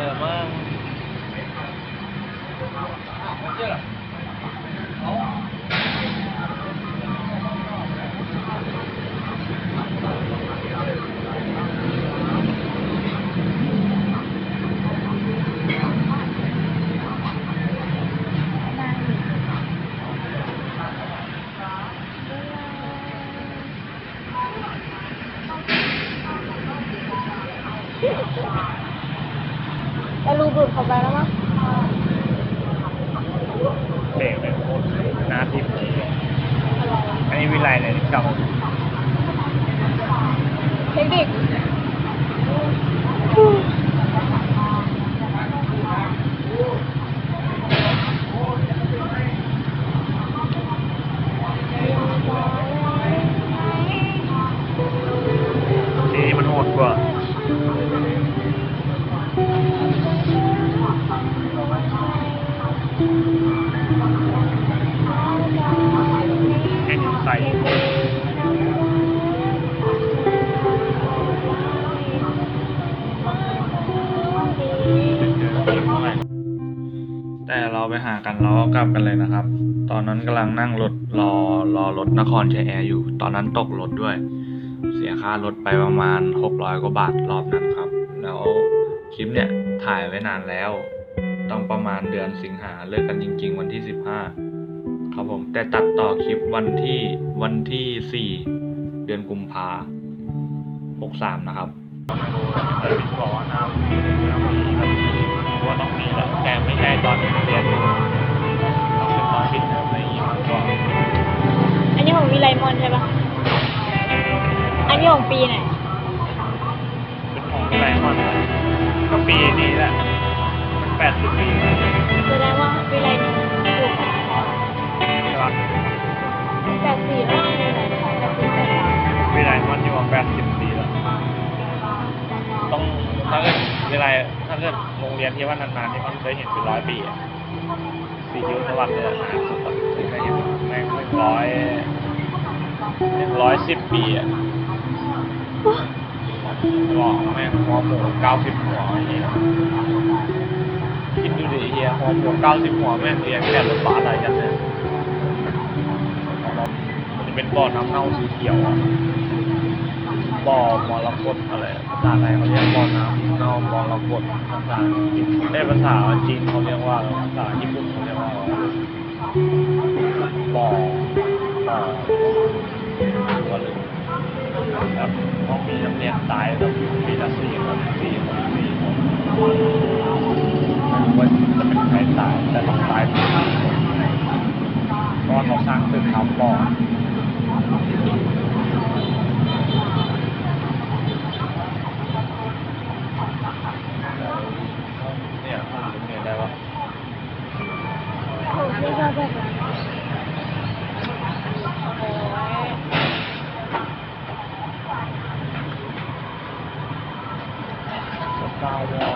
ออมั่ง แต่รูดูดเข้าไปแล้วมั้งเบรกเลยโคตรหน้าทิพย์อันนี้วิไลเลยที่เก่าเทคนิค แค่นิ้วใสแต่เราไปหากันเราก็กลับกันเลยนะครับ ตอนนั้นกำลังนั่งรถรอรอรถนครชัยแอร์อยู่ ตอนนั้นตกรถด้วย เสียค่ารถไปประมาณ 600 กว่าบาทรอบนั้นครับ แล้วคลิปเนี่ยถ่ายไว้นานแล้ว ต้องประมาณเดือนสิงหาเลิกกันจริง ๆ วันที่15ครับผม แต่ตัดต่อคลิปวันที่วันที่4เดือนกุมภา63นะครับแต่พี่บอกว่าน้ำมีน้ำมีครับว่าต้องมีแหละแต่ไม่ใช่ตอนเรียนต้องเป็นตอนปิดเทอมอะไรอย่างงี้มากกว่าอันนี้ของวิไลมอนใช่ปะอันนี้ของปีไหนเป็นของอะไรมอนก็ปีนี้ แปดสิบปีแสดงว่าวิไลถูกใช่ปะแปดสี่แล้ววิไลแปดสี่แปดสามเวลมันอยู่มาแปดสิบปีแล้ว ต้องถ้าเกิดเวลถ้าเกิดโรงเรียนที่ว่านานๆที่มันเคยเห็นเป็นร้อยปีอะปียุทธวัฒน์เลยอะนานสุดอะที่เคยเห็นแม่งหนึ่งร้อยหนึ่งร้อยสิบปีอะบอกแม่งหัวหมูเก้าสิบหัวไอ้เหี้ย คิดดูดิเฮียหัวหมูเก้าสิบหัวแม่งเรียงแค่รถบัสอะไรกันเนี่ยมันจะเป็นบ่อน้ำเน่าสีเขียวอะบ่อมรกตอะไรภาษาไทยเขาเรียกบ่อน้ำเน่ามรกตภาษาในภาษาจีนเขาเรียกว่าอะไรภาษาญี่ปุ่นเขาเรียกว่าบ่อบ่อ ขาวปอดเนี่ยเนี่ยได้ปะไม่ได้ปะก้าวแล้ว